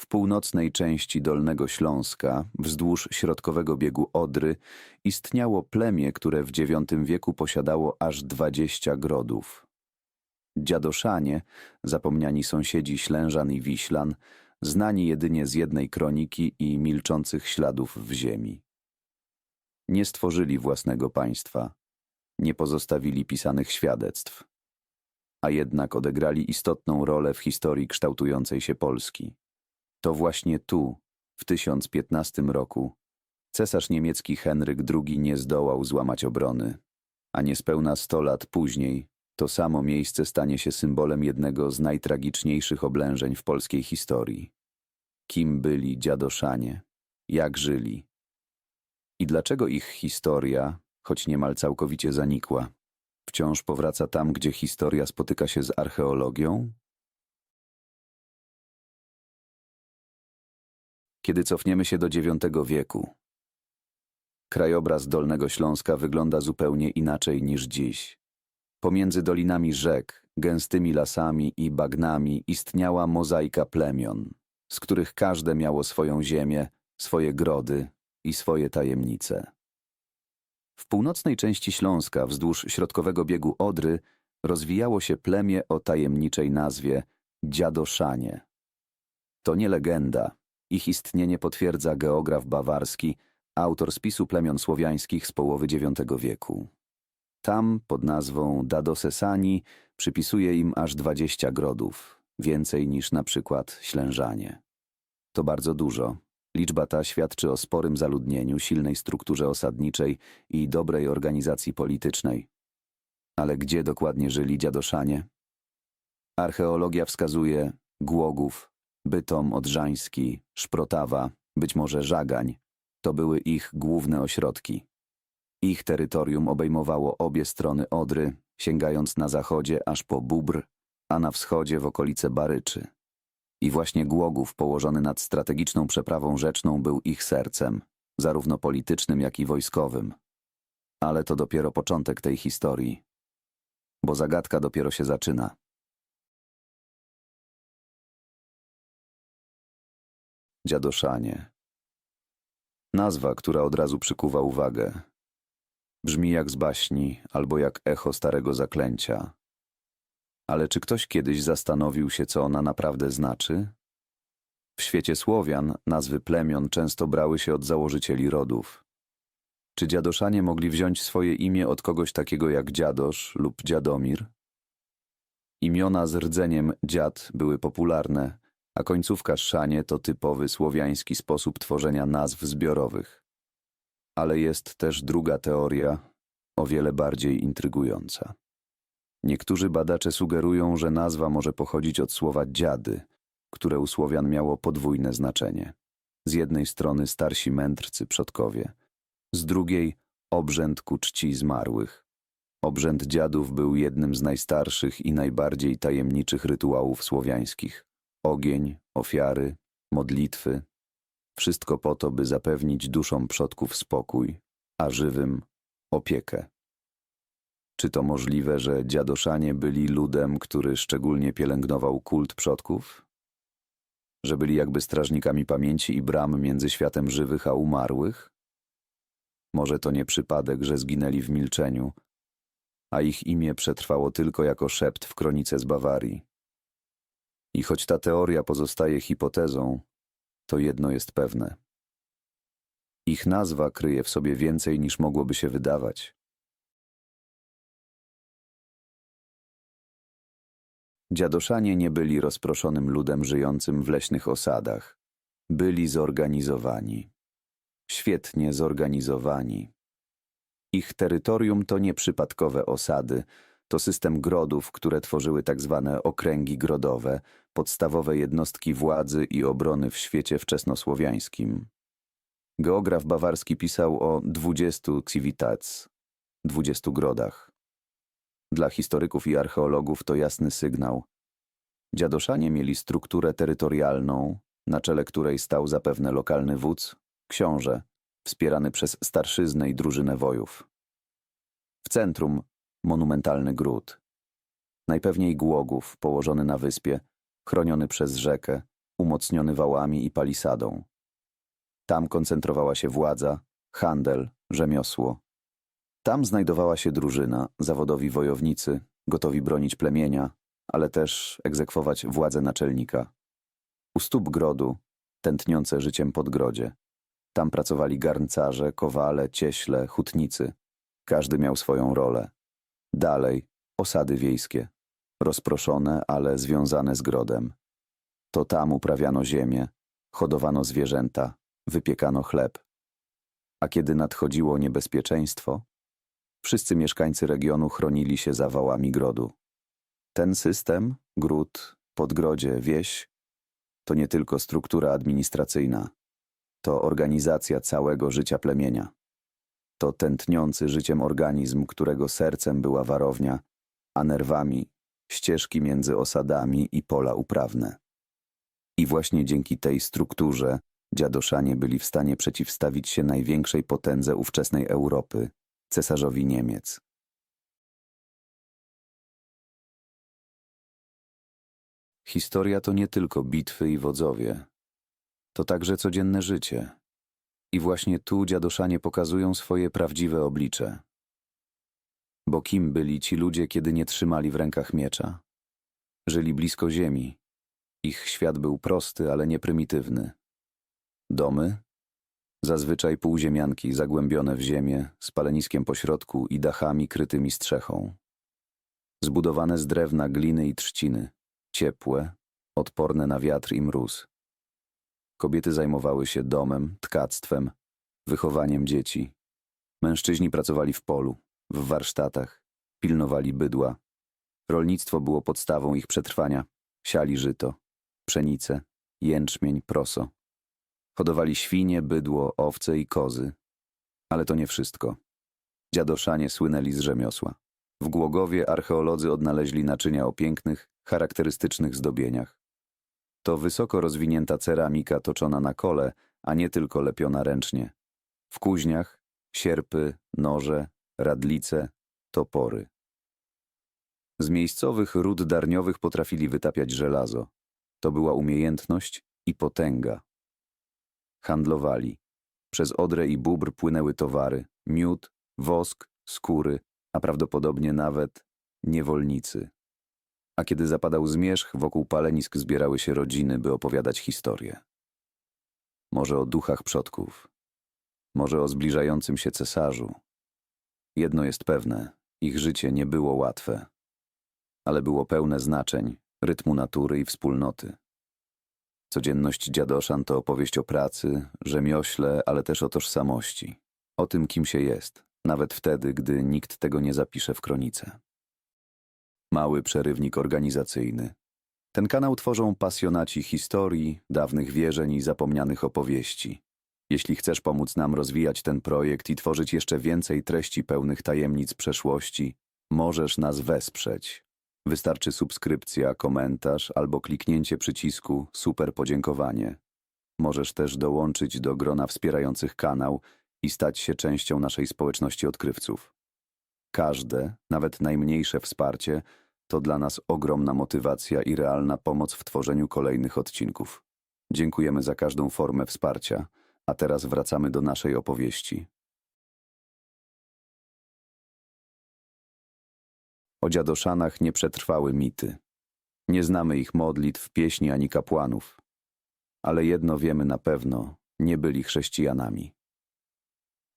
W północnej części Dolnego Śląska, wzdłuż środkowego biegu Odry, istniało plemię, które w IX wieku posiadało aż dwadzieścia grodów. Dziadoszanie, zapomniani sąsiedzi Ślężan i Wiślan, znani jedynie z jednej kroniki i milczących śladów w ziemi. Nie stworzyli własnego państwa, nie pozostawili pisanych świadectw, a jednak odegrali istotną rolę w historii kształtującej się Polski. To właśnie tu, w 1015 roku, cesarz niemiecki Henryk II nie zdołał złamać obrony, a niespełna sto lat później to samo miejsce stanie się symbolem jednego z najtragiczniejszych oblężeń w polskiej historii. Kim byli dziadoszanie? Jak żyli? I dlaczego ich historia, choć niemal całkowicie zanikła, wciąż powraca tam, gdzie historia spotyka się z archeologią? Kiedy cofniemy się do IX wieku, krajobraz Dolnego Śląska wygląda zupełnie inaczej niż dziś. Pomiędzy dolinami rzek, gęstymi lasami i bagnami istniała mozaika plemion, z których każde miało swoją ziemię, swoje grody i swoje tajemnice. W północnej części Śląska, wzdłuż środkowego biegu Odry, rozwijało się plemię o tajemniczej nazwie Dziadoszanie. To nie legenda, ich istnienie potwierdza geograf bawarski, autor spisu plemion słowiańskich z połowy IX wieku. Tam, pod nazwą Dadosesani, przypisuje im aż dwadzieścia grodów, więcej niż na przykład Ślężanie. To bardzo dużo. Liczba ta świadczy o sporym zaludnieniu, silnej strukturze osadniczej i dobrej organizacji politycznej. Ale gdzie dokładnie żyli dziadoszanie? Archeologia wskazuje Głogów, Bytom Odrzański, Szprotawa, być może Żagań. To były ich główne ośrodki. Ich terytorium obejmowało obie strony Odry, sięgając na zachodzie aż po Bóbr, a na wschodzie w okolice Baryczy. I właśnie Głogów położony nad strategiczną przeprawą rzeczną był ich sercem, zarówno politycznym, jak i wojskowym. Ale to dopiero początek tej historii, bo zagadka dopiero się zaczyna. Dziadoszanie. Nazwa, która od razu przykuwa uwagę. Brzmi jak z baśni albo jak echo starego zaklęcia. Ale czy ktoś kiedyś zastanowił się, co ona naprawdę znaczy? W świecie Słowian nazwy plemion często brały się od założycieli rodów. Czy dziadoszanie mogli wziąć swoje imię od kogoś takiego jak dziadosz lub dziadomir? Imiona z rdzeniem dziad były popularne, a końcówka szanie to typowy słowiański sposób tworzenia nazw zbiorowych. Ale jest też druga teoria, o wiele bardziej intrygująca. Niektórzy badacze sugerują, że nazwa może pochodzić od słowa dziady, które u Słowian miało podwójne znaczenie. Z jednej strony starsi mędrcy przodkowie, z drugiej obrzęd ku czci zmarłych. Obrzęd dziadów był jednym z najstarszych i najbardziej tajemniczych rytuałów słowiańskich. Ogień, ofiary, modlitwy, wszystko po to, by zapewnić duszom przodków spokój, a żywym opiekę. Czy to możliwe, że dziadoszanie byli ludem, który szczególnie pielęgnował kult przodków? Że byli jakby strażnikami pamięci i bram między światem żywych a umarłych? Może to nie przypadek, że zginęli w milczeniu, a ich imię przetrwało tylko jako szept w kronice z Bawarii. I choć ta teoria pozostaje hipotezą, to jedno jest pewne. Ich nazwa kryje w sobie więcej niż mogłoby się wydawać. Dziadoszanie nie byli rozproszonym ludem żyjącym w leśnych osadach. Byli zorganizowani. Świetnie zorganizowani. Ich terytorium to nieprzypadkowe osady, to system grodów, które tworzyły tak zwane okręgi grodowe, podstawowe jednostki władzy i obrony w świecie wczesnosłowiańskim. Geograf bawarski pisał o dwudziestu civitats, dwudziestu grodach. Dla historyków i archeologów to jasny sygnał. Dziadoszanie mieli strukturę terytorialną, na czele której stał zapewne lokalny wódz, książę, wspierany przez starszyznę i drużynę wojów. W centrum monumentalny gród. Najpewniej Głogów, położony na wyspie, chroniony przez rzekę, umocniony wałami i palisadą. Tam koncentrowała się władza, handel, rzemiosło. Tam znajdowała się drużyna, zawodowi wojownicy, gotowi bronić plemienia, ale też egzekwować władzę naczelnika. U stóp grodu, tętniące życiem podgrodzie. Tam pracowali garncarze, kowale, cieśle, hutnicy. Każdy miał swoją rolę. Dalej, osady wiejskie, rozproszone, ale związane z grodem. To tam uprawiano ziemię, hodowano zwierzęta, wypiekano chleb. A kiedy nadchodziło niebezpieczeństwo, wszyscy mieszkańcy regionu chronili się za wałami grodu. Ten system, gród, podgrodzie, wieś, to nie tylko struktura administracyjna, to organizacja całego życia plemienia. To tętniący życiem organizm, którego sercem była warownia, a nerwami ścieżki między osadami i pola uprawne. I właśnie dzięki tej strukturze dziadoszanie byli w stanie przeciwstawić się największej potędze ówczesnej Europy, cesarzowi Niemiec. Historia to nie tylko bitwy i wodzowie. To także codzienne życie. I właśnie tu dziadoszanie pokazują swoje prawdziwe oblicze. Bo kim byli ci ludzie, kiedy nie trzymali w rękach miecza? Żyli blisko ziemi. Ich świat był prosty, ale nie prymitywny. Domy? Zazwyczaj półziemianki zagłębione w ziemię, z paleniskiem pośrodku i dachami krytymi strzechą. Zbudowane z drewna, gliny i trzciny, ciepłe, odporne na wiatr i mróz. Kobiety zajmowały się domem, tkactwem, wychowaniem dzieci. Mężczyźni pracowali w polu, w warsztatach, pilnowali bydła. Rolnictwo było podstawą ich przetrwania. Siali żyto, pszenicę, jęczmień, proso. Hodowali świnie, bydło, owce i kozy. Ale to nie wszystko. Dziadoszanie słynęli z rzemiosła. W Głogowie archeolodzy odnaleźli naczynia o pięknych, charakterystycznych zdobieniach. To wysoko rozwinięta ceramika toczona na kole, a nie tylko lepiona ręcznie. W kuźniach sierpy, noże, radlice, topory. Z miejscowych ród darniowych potrafili wytapiać żelazo. To była umiejętność i potęga. Handlowali. Przez Odrę i Bóbr płynęły towary, miód, wosk, skóry, a prawdopodobnie nawet niewolnicy. A kiedy zapadał zmierzch, wokół palenisk zbierały się rodziny, by opowiadać historię. Może o duchach przodków, może o zbliżającym się cesarzu. Jedno jest pewne, ich życie nie było łatwe, ale było pełne znaczeń, rytmu natury i wspólnoty. Codzienność dziadoszan to opowieść o pracy, rzemiośle, ale też o tożsamości, o tym, kim się jest, nawet wtedy, gdy nikt tego nie zapisze w kronice. Mały przerywnik organizacyjny. Ten kanał tworzą pasjonaci historii, dawnych wierzeń i zapomnianych opowieści. Jeśli chcesz pomóc nam rozwijać ten projekt i tworzyć jeszcze więcej treści pełnych tajemnic przeszłości, możesz nas wesprzeć. Wystarczy subskrypcja, komentarz albo kliknięcie przycisku Super podziękowanie. Możesz też dołączyć do grona wspierających kanał i stać się częścią naszej społeczności odkrywców. Każde, nawet najmniejsze wsparcie to dla nas ogromna motywacja i realna pomoc w tworzeniu kolejnych odcinków. Dziękujemy za każdą formę wsparcia, a teraz wracamy do naszej opowieści. O dziadoszanach nie przetrwały mity. Nie znamy ich modlitw, pieśni ani kapłanów. Ale jedno wiemy na pewno, nie byli chrześcijanami.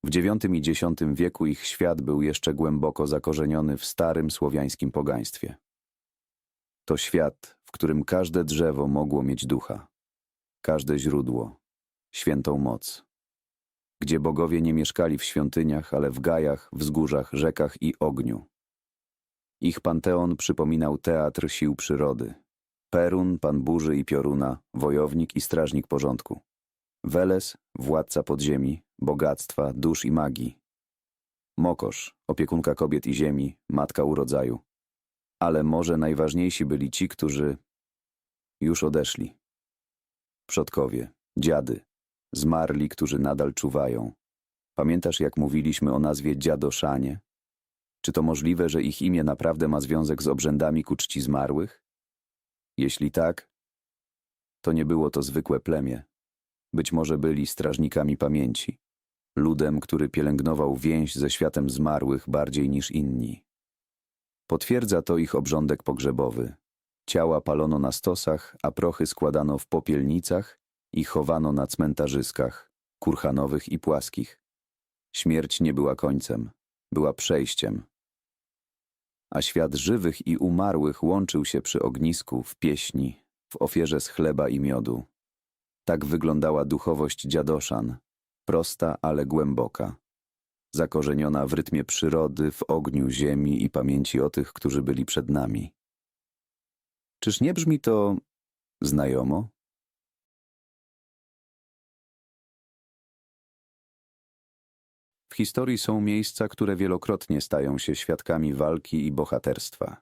W IX i X wieku ich świat był jeszcze głęboko zakorzeniony w starym słowiańskim pogaństwie. To świat, w którym każde drzewo mogło mieć ducha, każde źródło, świętą moc. Gdzie bogowie nie mieszkali w świątyniach, ale w gajach, wzgórzach, rzekach i ogniu. Ich panteon przypominał teatr sił przyrody. Perun, pan burzy i pioruna, wojownik i strażnik porządku. Weles, władca podziemi, bogactwa, dusz i magii. Mokosz, opiekunka kobiet i ziemi, matka urodzaju. Ale może najważniejsi byli ci, którzy już odeszli. Przodkowie, dziady, zmarli, którzy nadal czuwają. Pamiętasz, jak mówiliśmy o nazwie dziadoszanie? Czy to możliwe, że ich imię naprawdę ma związek z obrzędami ku czci zmarłych? Jeśli tak, To nie było to zwykłe plemię. Być może byli strażnikami pamięci, ludem, który pielęgnował więź ze światem zmarłych bardziej niż inni. Potwierdza to ich obrządek pogrzebowy. Ciała palono na stosach, a prochy składano w popielnicach i chowano na cmentarzyskach, kurhanowych i płaskich. Śmierć nie była końcem, była przejściem. A świat żywych i umarłych łączył się przy ognisku, w pieśni, w ofierze z chleba i miodu. Tak wyglądała duchowość dziadoszan, prosta, ale głęboka. Zakorzeniona w rytmie przyrody, w ogniu ziemi i pamięci o tych, którzy byli przed nami. Czyż nie brzmi to znajomo? W historii są miejsca, które wielokrotnie stają się świadkami walki i bohaterstwa.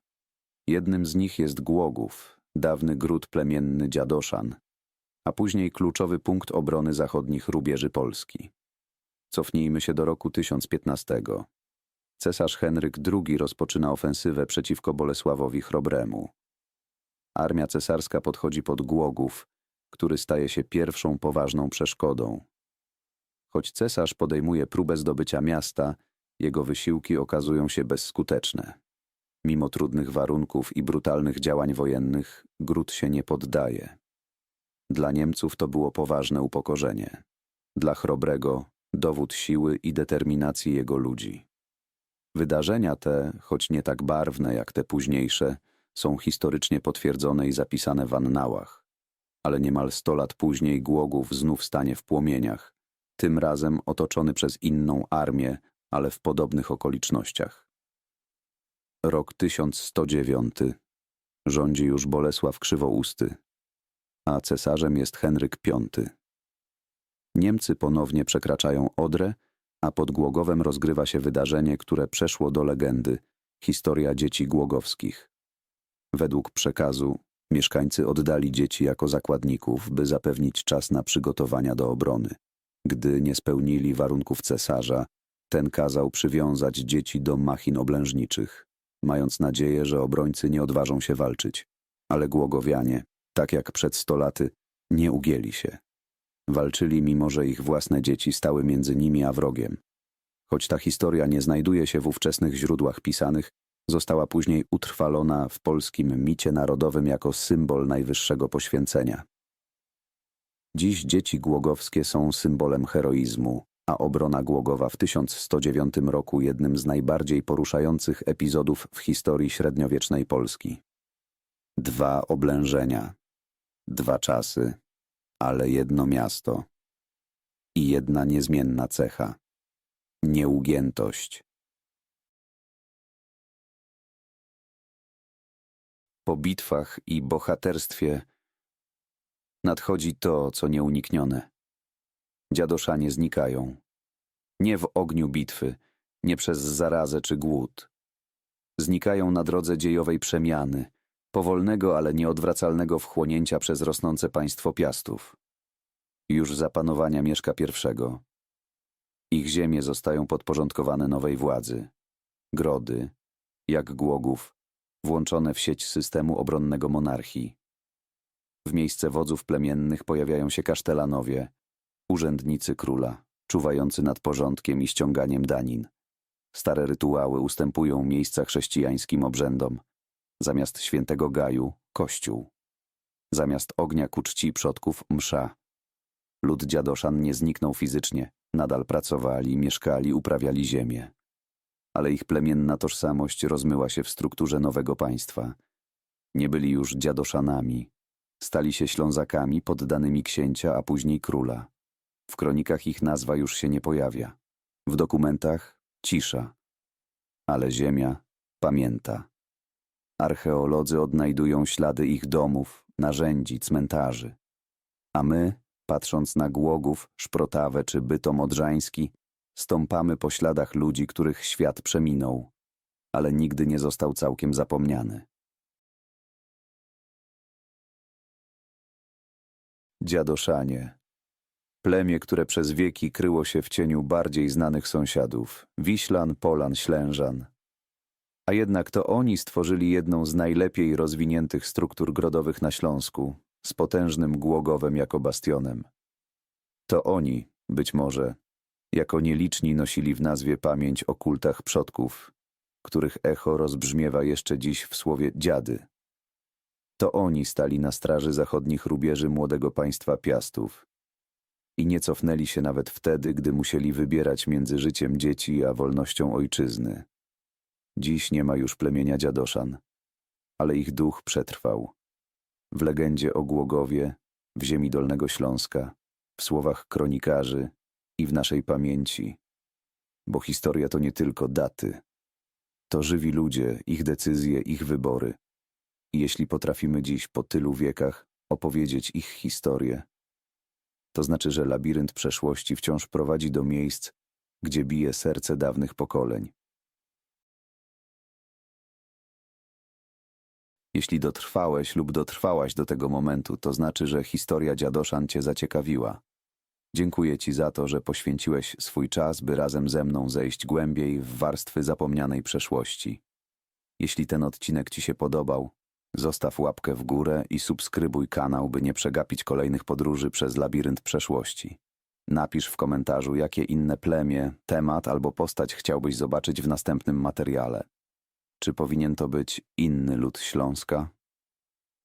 Jednym z nich jest Głogów, dawny gród plemienny Dziadoszan, a później kluczowy punkt obrony zachodnich rubieży Polski. Cofnijmy się do roku 1015. Cesarz Henryk II rozpoczyna ofensywę przeciwko Bolesławowi Chrobremu. Armia cesarska podchodzi pod Głogów, który staje się pierwszą poważną przeszkodą. Choć cesarz podejmuje próbę zdobycia miasta, jego wysiłki okazują się bezskuteczne. Mimo trudnych warunków i brutalnych działań wojennych, gród się nie poddaje. Dla Niemców to było poważne upokorzenie. Dla Chrobrego dowód siły i determinacji jego ludzi. Wydarzenia te, choć nie tak barwne jak te późniejsze, są historycznie potwierdzone i zapisane w annałach. Ale niemal sto lat później Głogów znów stanie w płomieniach, tym razem otoczony przez inną armię, ale w podobnych okolicznościach. Rok 1109. Rządzi już Bolesław Krzywousty, a cesarzem jest Henryk V. Niemcy ponownie przekraczają Odrę, a pod Głogowem rozgrywa się wydarzenie, które przeszło do legendy historia dzieci głogowskich. Według przekazu mieszkańcy oddali dzieci jako zakładników, by zapewnić czas na przygotowania do obrony. Gdy nie spełnili warunków cesarza, ten kazał przywiązać dzieci do machin oblężniczych, mając nadzieję, że obrońcy nie odważą się walczyć. Ale Głogowianie, tak jak przed sto laty, nie ugięli się. Walczyli, mimo że ich własne dzieci stały między nimi a wrogiem. Choć ta historia nie znajduje się w ówczesnych źródłach pisanych, została później utrwalona w polskim micie narodowym jako symbol najwyższego poświęcenia. Dziś dzieci głogowskie są symbolem heroizmu, a obrona Głogowa w 1109 roku jednym z najbardziej poruszających epizodów w historii średniowiecznej Polski. Dwa oblężenia, dwa czasy, ale jedno miasto i jedna niezmienna cecha nieugiętość. Po bitwach i bohaterstwie nadchodzi to, co nieuniknione. Dziadoszanie znikają. Nie w ogniu bitwy, nie przez zarazę czy głód. Znikają na drodze dziejowej przemiany, powolnego, ale nieodwracalnego wchłonięcia przez rosnące państwo piastów. Już za panowania Mieszka I. Ich ziemie zostają podporządkowane nowej władzy. Grody, jak Głogów, włączone w sieć systemu obronnego monarchii. W miejsce wodzów plemiennych pojawiają się kasztelanowie, urzędnicy króla, czuwający nad porządkiem i ściąganiem danin. Stare rytuały ustępują miejsca chrześcijańskim obrzędom. Zamiast świętego gaju – kościół. Zamiast ognia ku czci przodków – msza. Lud dziadoszan nie zniknął fizycznie, nadal pracowali, mieszkali, uprawiali ziemię. Ale ich plemienna tożsamość rozmyła się w strukturze nowego państwa. Nie byli już dziadoszanami. Stali się ślązakami poddanymi księcia, a później króla. W kronikach ich nazwa już się nie pojawia. W dokumentach cisza. Ale ziemia pamięta. Archeolodzy odnajdują ślady ich domów, narzędzi, cmentarzy. A my, patrząc na Głogów, Szprotawę czy Bytom Odrzański, stąpamy po śladach ludzi, których świat przeminął, ale nigdy nie został całkiem zapomniany. Dziadoszanie Plemię, które przez wieki kryło się w cieniu bardziej znanych sąsiadów Wiślan, Polan, Ślężan. A jednak to oni stworzyli jedną z najlepiej rozwiniętych struktur grodowych na Śląsku z potężnym Głogowem jako bastionem. To oni, być może, jako nieliczni nosili w nazwie pamięć o kultach przodków, których echo rozbrzmiewa jeszcze dziś w słowie dziady. To oni stali na straży zachodnich rubieży młodego państwa Piastów i nie cofnęli się nawet wtedy, gdy musieli wybierać między życiem dzieci a wolnością ojczyzny. Dziś nie ma już plemienia dziadoszan, ale ich duch przetrwał. W legendzie o Głogowie, w ziemi Dolnego Śląska, w słowach kronikarzy i w naszej pamięci. Bo historia to nie tylko daty. To żywi ludzie, ich decyzje, ich wybory. I jeśli potrafimy dziś po tylu wiekach opowiedzieć ich historię, to znaczy, że labirynt przeszłości wciąż prowadzi do miejsc, gdzie bije serce dawnych pokoleń. Jeśli dotrwałeś lub dotrwałaś do tego momentu, to znaczy, że historia dziadoszan cię zaciekawiła. Dziękuję ci za to, że poświęciłeś swój czas, by razem ze mną zejść głębiej w warstwy zapomnianej przeszłości. Jeśli ten odcinek ci się podobał, zostaw łapkę w górę i subskrybuj kanał, by nie przegapić kolejnych podróży przez labirynt przeszłości. Napisz w komentarzu, jakie inne plemię, temat albo postać chciałbyś zobaczyć w następnym materiale. Czy powinien to być inny lud Śląska?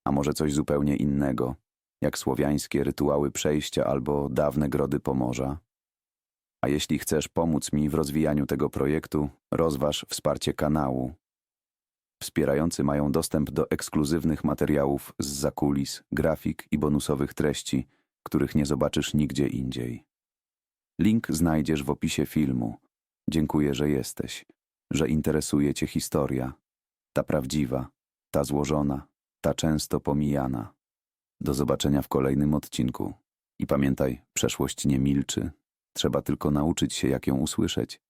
A może coś zupełnie innego, jak słowiańskie rytuały przejścia albo dawne grody Pomorza? A jeśli chcesz pomóc mi w rozwijaniu tego projektu, rozważ wsparcie kanału. Wspierający mają dostęp do ekskluzywnych materiałów z zakulis, grafik i bonusowych treści, których nie zobaczysz nigdzie indziej. Link znajdziesz w opisie filmu. Dziękuję, że jesteś że interesuje Cię historia, ta prawdziwa, ta złożona, ta często pomijana. Do zobaczenia w kolejnym odcinku. I pamiętaj, przeszłość nie milczy, trzeba tylko nauczyć się, jak ją usłyszeć.